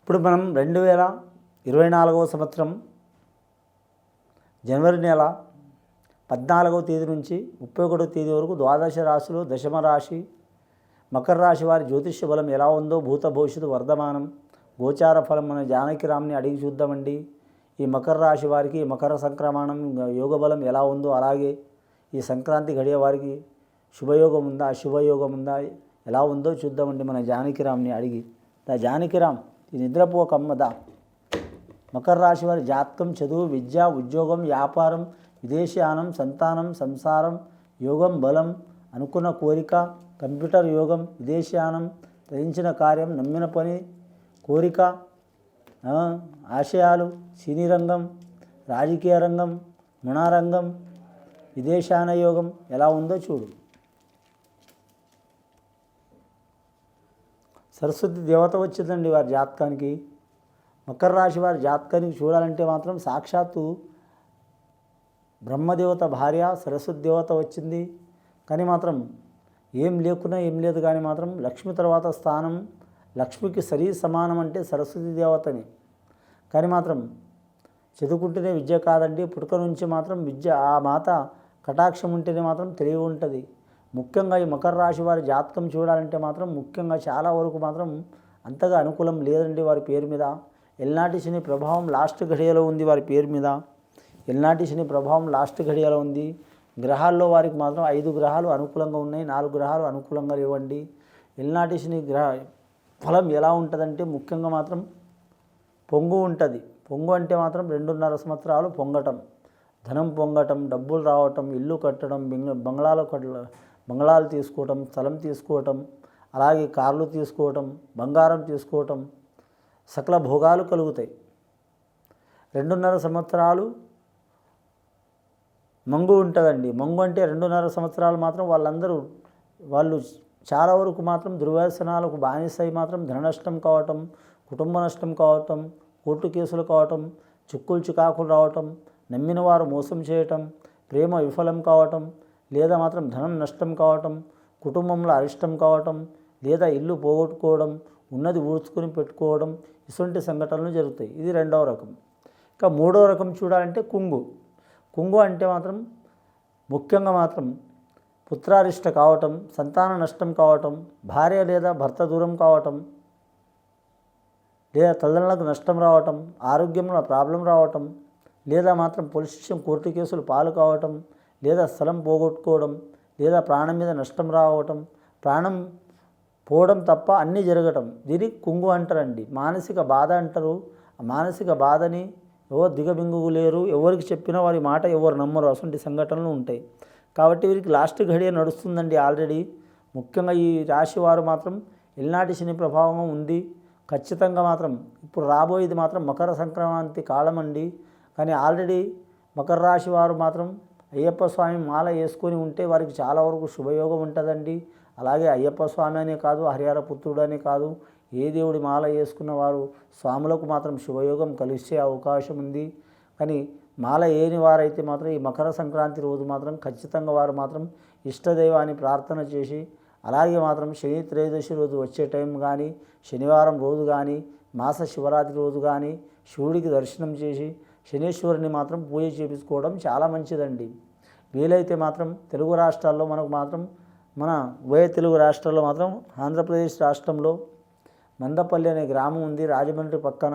ఇప్పుడు మనం రెండు వేల ఇరవై నాలుగవ సంవత్సరం జనవరి నెల పద్నాలుగవ తేదీ నుంచి ముప్పై ఒకటో తేదీ వరకు ద్వాదశ రాశిలో దశమ రాశి మకర రాశి వారి జ్యోతిష్య బలం ఎలా ఉందో భూత భవిష్యత్తు వర్ధమానం గోచార ఫలం మన జానకిరామ్ని అడిగి చూద్దామండి. ఈ మకర రాశి వారికి మకర సంక్రమణం యోగ బలం ఎలా ఉందో అలాగే ఈ సంక్రాంతి గడియ వారికి శుభయోగం ఉందా అశుభయోగం ఉందా ఎలా ఉందో చూద్దామండి మన జానకిరామ్ని అడిగి. దా జానకిరామ్ ఈ నిద్రపోకమ్మదా మకర రాశి వారి జాతకం చదువు విద్య ఉద్యోగం వ్యాపారం విదేశయానం సంతానం సంసారం యోగం బలం అనుకున్న కోరిక కంప్యూటర్ యోగం విదేశయానం తరించిన కార్యం నమ్మిన పని కోరిక ఆశయాలు సినీ రంగం రాజకీయ రంగం ముణారంగం విదేశాన యోగం ఎలా ఉందో చూడు. సరస్వతి దేవత వచ్చిందండి వారి జాతకానికి. మకర రాశి వారి జాతకానికి చూడాలంటే మాత్రం సాక్షాత్తు బ్రహ్మదేవత భార్య సరస్వతి దేవత వచ్చింది. కానీ మాత్రం ఏం లేకున్నా ఏం లేదు కానీ మాత్రం లక్ష్మి తర్వాత స్థానం లక్ష్మికి సరి సమానం అంటే సరస్వతి దేవతని. కానీ మాత్రం చదువుకుంటేనే విద్య కాదండి. పుట్టుక నుంచి మాత్రం విద్య ఆ మాత కటాక్షం ఉంటేనే మాత్రం తెలివి ఉంటుంది. ముఖ్యంగా ఈ మకర రాశి వారి జాతకం చూడాలంటే మాత్రం ముఖ్యంగా చాలా వరకు మాత్రం అంతగా అనుకూలం లేదండి వారి పేరు మీద. ఎల్నాటి శని ప్రభావం లాస్ట్ ఘడియలో ఉంది వారి పేరు మీద. ఎల్నాటి శని ప్రభావం లాస్ట్ ఘడియలో ఉంది. గ్రహాల్లో వారికి మాత్రం ఐదు గ్రహాలు అనుకూలంగా ఉన్నాయి నాలుగు గ్రహాలు అనుకూలంగా లేవండి. ఎల్నాటి శని గ్రహ ఫలం ఎలా ఉంటుందంటే ముఖ్యంగా మాత్రం పొంగు ఉంటుంది. పొంగు అంటే మాత్రం రెండున్నర సంవత్సరాలు పొంగటం. ధనం పొంగటం డబ్బులు రావటం ఇల్లు కట్టడం బింగ బంగ్లాలు కట్ట బంగ్లాలు తీసుకోవటం స్థలం తీసుకోవటం అలాగే కార్లు తీసుకోవటం బంగారం తీసుకోవటం సకల భోగాలు కలుగుతాయి. రెండున్నర సంవత్సరాలు మంగు ఉంటుందండి. మంగు అంటే రెండున్నర సంవత్సరాలు మాత్రం వాళ్ళందరూ వాళ్ళు చాలా వరకు మాత్రం దుర్వ్యసనాలకు బానిసై మాత్రం ధన నష్టం కావటం కుటుంబ నష్టం కావటం కోర్టు కేసులు కావటం చిక్కులు చికాకులు రావటం నమ్మిన వారు మోసం చేయటం ప్రేమ విఫలం కావటం లేదా మాత్రం ధనం నష్టం కావటం కుటుంబంలో అరిష్టం కావటం లేదా ఇల్లు పోగొట్టుకోవడం ఉన్నది ఊడ్చుకొని పెట్టుకోవడం ఇటువంటి సంఘటనలు జరుగుతాయి. ఇది రెండవ రకం. ఇంకా మూడవ రకం చూడాలంటే కుంగు. కుంగు అంటే మాత్రం ముఖ్యంగా మాత్రం పుత్రారిష్ట కావటం సంతాన నష్టం కావటం భార్య లేదా భర్త దూరం కావటం లేదా తల్లిదండ్రులకు నష్టం రావటం ఆరోగ్యంలో ప్రాబ్లం రావటం లేదా మాత్రం పోలీస్ స్టేషన్ కోర్టు కేసులు పాలు కావటం లేదా స్థలం పోగొట్టుకోవడం లేదా ప్రాణం మీద నష్టం రావటం ప్రాణం పోవడం తప్ప అన్నీ జరగటం. దీన్ని కుంగు అంటారండి. మానసిక బాధ అంటారు. ఆ మానసిక బాధని ఎవరు దిగబింగుగు లేరు ఎవరికి చెప్పినా వారి మాట ఎవరు నమ్మరు. అటువంటి సంఘటనలు ఉంటాయి. కాబట్టి వీరికి లాస్ట్ ఘడియ నడుస్తుందండి ఆల్రెడీ ముఖ్యంగా ఈ రాశి వారు మాత్రం ఎల్నాటి శని ప్రభావం ఉంది. ఖచ్చితంగా మాత్రం ఇప్పుడు రాబోయేది మాత్రం మకర సంక్రాంతి కాలం అండి కానీ ఆల్రెడీ మకర రాశి వారు మాత్రం అయ్యప్ప స్వామి మాల వేసుకొని ఉంటే వారికి చాలా వరకు శుభయోగం ఉంటుందండి. అలాగే అయ్యప్ప స్వామి అనే కాదు హరిహర పుత్రుడు అనే కాదు ఏ దేవుడి మాల వేసుకున్న వారు స్వాములకు మాత్రం శుభయోగం కలిసే అవకాశం ఉంది. కానీ మాల ఏని వారైతే మాత్రం ఈ మకర సంక్రాంతి రోజు మాత్రం ఖచ్చితంగా వారు మాత్రం ఇష్టదైవాన్ని ప్రార్థన చేసి అలాగే మాత్రం శని త్రయోదశి రోజు వచ్చే టైం కానీ శనివారం రోజు కానీ మాస శివరాత్రి రోజు కానీ శివుడికి దర్శనం చేసి శనీశ్వరుని మాత్రం పూజ చేపించుకోవడం చాలా మంచిదండి. వీలైతే మాత్రం తెలుగు రాష్ట్రాల్లో మనకు మాత్రం మన ఉభయ తెలుగు రాష్ట్రాల్లో మాత్రం ఆంధ్రప్రదేశ్ రాష్ట్రంలో మందపల్లి అనే గ్రామం ఉంది రాజమండ్రి పక్కన.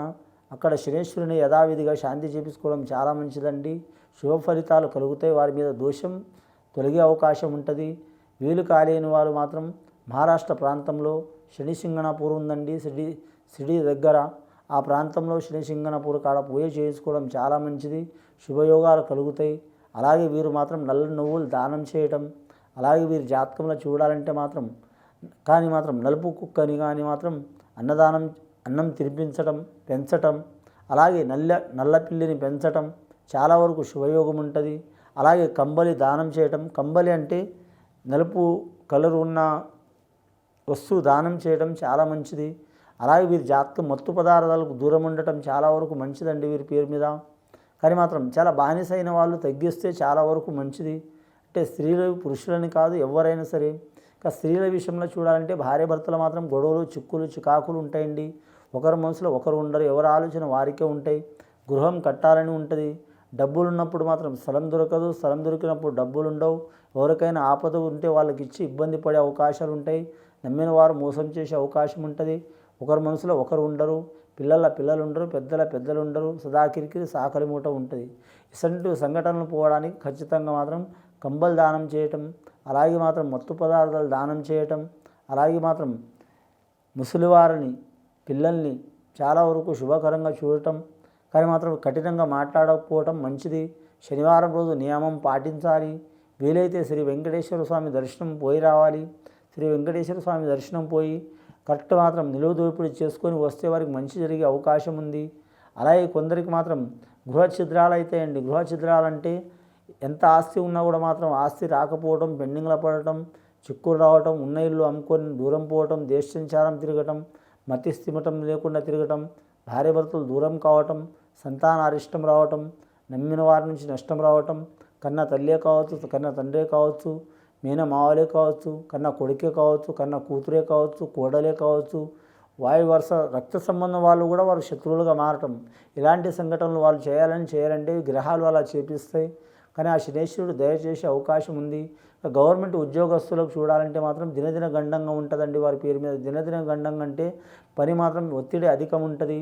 అక్కడ శనేశ్వరుని యథావిధిగా శాంతి చేపించుకోవడం చాలా మంచిదండి. శుభ ఫలితాలు కలుగుతాయి వారి మీద దోషం తొలగే అవకాశం ఉంటుంది. వీలు కాలేని వారు మాత్రం మహారాష్ట్ర ప్రాంతంలో శనిసింగణపూర్ ఉందండి సిడి సిడి దగ్గర. ఆ ప్రాంతంలో శనిసింగణపూర్ కాడ పూజ చేయించుకోవడం చాలా మంచిది. శుభయోగాలు కలుగుతాయి. అలాగే వీరు మాత్రం నల్ల నువ్వులు దానం చేయటం అలాగే వీరి జాతకంలో చూడాలంటే మాత్రం కానీ మాత్రం నలుపు కుక్కని కానీ మాత్రం అన్నదానం అన్నం తినిపించటం పెంచటం అలాగే నల్ల నల్ల పిల్లిని పెంచటం చాలా వరకు శుభయోగం ఉంటుంది. అలాగే కంబలి దానం చేయటం కంబలి అంటే నలుపు కలర్ ఉన్న వస్తువు దానం చేయడం చాలా మంచిది. అలాగే వీరి జాతకం మత్తు పదార్థాలకు దూరం ఉండటం చాలా వరకు మంచిదండి వీరి పేరు మీద. కానీ మాత్రం చాలా బానిసైన వాళ్ళు తగ్గిస్తే చాలా వరకు మంచిది. అంటే స్త్రీలు పురుషులని కాదు ఎవరైనా సరే. ఇక స్త్రీల విషయంలో చూడాలంటే భార్య భర్తలు మాత్రం గొడవలు చిక్కులు చికాకులు ఉంటాయండి. ఒకరి మనసులో ఒకరు ఉండరు ఎవరి ఆలోచన వారికే ఉంటాయి. గృహం కట్టాలని ఉంటుంది. డబ్బులు ఉన్నప్పుడు మాత్రం స్థలం దొరకదు స్థలం దొరికినప్పుడు డబ్బులు ఉండవు. ఎవరికైనా ఆపద ఉంటే వాళ్ళకి ఇచ్చి ఇబ్బంది పడే అవకాశాలు ఉంటాయి. నమ్మిన వారు మోసం చేసే అవకాశం ఉంటుంది. ఒకరి మనసులో ఒకరు ఉండరు పిల్లల పిల్లలు ఉండరు పెద్దల పెద్దలు ఉండరు సదాకిరికి సాకలి మూట ఉంటుంది. ఇసంటి సంఘటనలు పోవడానికి ఖచ్చితంగా మాత్రం కంబలు దానం చేయటం అలాగే మాత్రం మత్తు పదార్థాలు దానం చేయటం అలాగే మాత్రం ముసలివారిని పిల్లల్ని చాలా వరకు శుభకరంగా చూడటం కానీ మాత్రం కఠినంగా మాట్లాడకపోవటం మంచిది. శనివారం రోజు నియమం పాటించాలి. వీలైతే శ్రీ వెంకటేశ్వర స్వామి దర్శనం పోయి రావాలి. శ్రీ వెంకటేశ్వర స్వామి దర్శనం పోయి కరెక్ట్ మాత్రం నిలువ దోపిడీ చేసుకొని వస్తే వారికి మంచి జరిగే అవకాశం ఉంది. అలాగే కొందరికి మాత్రం గృహ ఛిద్రాలు అవుతాయండి గృహ ఎంత ఆస్తి ఉన్నా కూడా మాత్రం ఆస్తి రాకపోవడం పెండింగ్లో పడటం చిక్కులు రావటం ఉన్న ఇల్లు అమ్ముకొని దూరం పోవటం దేశంచారం తిరగటం మతి స్థిమటం లేకుండా తిరగటం భార్యభర్తలు దూరం కావటం సంతాన అరిష్టం రావటం నమ్మిన వారి నుంచి నష్టం రావటం కన్న తల్లే కావచ్చు కన్న తండ్రే కావచ్చు మీన మావలే కావచ్చు కన్న కొడుకే కావచ్చు కన్న కూతురే కావచ్చు కోడలే కావచ్చు వాయు వరుస రక్త సంబంధం వాళ్ళు కూడా వారు శత్రువులుగా మారటం. ఇలాంటి సంఘటనలు వాళ్ళు చేయాలని చేయాలంటే గ్రహాలు అలా చేపిస్తాయి. కానీ ఆ శనేశ్వరుడు దయచేసే అవకాశం ఉంది. గవర్నమెంట్ ఉద్యోగస్తులకు చూడాలంటే మాత్రం దినదిన గండంగా ఉంటుందండి వారి పేరు మీద. దినదిన గండంగా అంటే పని మాత్రం ఒత్తిడి అధికం ఉంటుంది.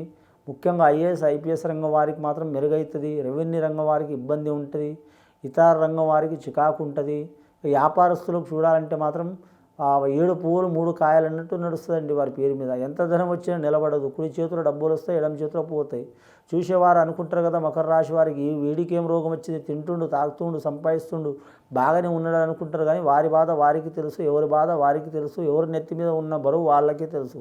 ముఖ్యంగా ఐఏఎస్ ఐపీఎస్ రంగం వారికి మాత్రం మెరుగవుతుంది రెవెన్యూ రంగం వారికి ఇబ్బంది ఉంటుంది. ఇతర రంగం వారికి చికాకు ఉంటుంది. వ్యాపారస్తులకు చూడాలంటే మాత్రం ఏడు పువ్వులు మూడు కాయలు అన్నట్టు నడుస్తుందండి వారి పేరు మీద. ఎంత ధనం వచ్చినా నిలబడదు. కుడి చేతిలో డబ్బులు వస్తాయి ఎడమ చేతిలో పోతాయి చూసేవారు అనుకుంటారు కదా మకర రాశి వారికి ఈ వీడికి ఏం రోగం వచ్చింది తింటుండు తాగుతుండు సంపాదిస్తుండు బాగానే ఉన్నాడు అనుకుంటారు కానీ వారి బాధ వారికి తెలుసు ఎవరి బాధ వారికి తెలుసు ఎవరి నెత్తి మీద ఉన్న బరువు వాళ్ళకే తెలుసు.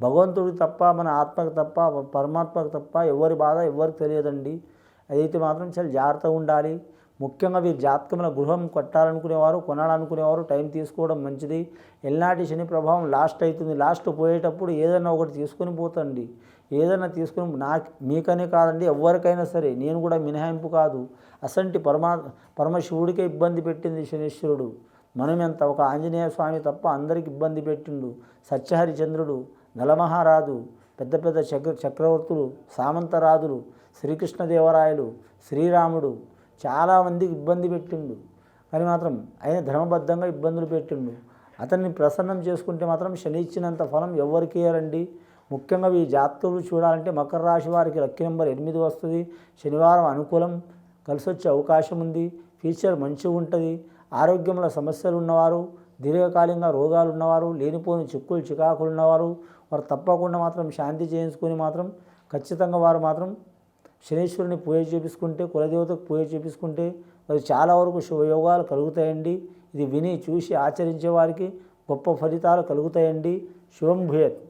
భగవంతుడికి తప్ప మన ఆత్మకు తప్ప పరమాత్మకు తప్ప ఎవరి బాధ ఎవరికి తెలియదండి. అదైతే మాత్రం చాలా జాగ్రత్తగా ఉండాలి. ముఖ్యంగా వీరి జాతకంలో గృహం కట్టాలనుకునేవారు కొనాలనుకునేవారు టైం తీసుకోవడం మంచిది. ఎల్నాటి శని ప్రభావం లాస్ట్ అవుతుంది లాస్ట్ పోయేటప్పుడు ఏదైనా ఒకటి తీసుకొని పోతండి. ఏదైనా తీసుకుని నా మీకనే కాదండి ఎవరికైనా సరే. నేను కూడా మినహాయింపు కాదు. అసంటి పరమా పరమశివుడికే ఇబ్బంది పెట్టింది శనీశ్వరుడు. మనం ఎంత ఒక ఆంజనేయ స్వామి తప్ప అందరికి ఇబ్బంది పెట్టిండు. సత్యహరిచంద్రుడు నలమహారాజు పెద్ద పెద్ద చక్ర చక్రవర్తులు సామంతరాజులు శ్రీకృష్ణదేవరాయలు శ్రీరాముడు చాలామందికి ఇబ్బంది పెట్టిండు. కానీ మాత్రం ఆయన ధర్మబద్ధంగా ఇబ్బందులు పెట్టిండు. అతన్ని ప్రసన్నం చేసుకుంటే మాత్రం శని ఇచ్చినంత ఫలం ఎవరికి ఇయ్యరండి? ముఖ్యంగా ఈ జాతకులు చూడాలంటే మకర రాశి వారికి లక్కీ నెంబర్ ఎనిమిది వస్తుంది. శనివారం అనుకూలం కలిసి వచ్చే అవకాశం ఉంది. ఫ్యూచర్ మంచిగా ఉంటుంది. ఆరోగ్యంలో సమస్యలు ఉన్నవారు దీర్ఘకాలికంగా రోగాలు ఉన్నవారు లేనిపోని చిక్కులు చికాకులు ఉన్నవారు వారు తప్పకుండా మాత్రం శాంతి చేయించుకొని మాత్రం ఖచ్చితంగా వారు మాత్రం శనీశ్వరుని పూజ చేపించుకుంటే కులదేవతకు పూజ చేపించుకుంటే మరి చాలా వరకు శుభయోగాలు కలుగుతాయండి. ఇది విని చూసి ఆచరించే వారికి గొప్ప ఫలితాలు కలుగుతాయండి. శుభం భూయత్.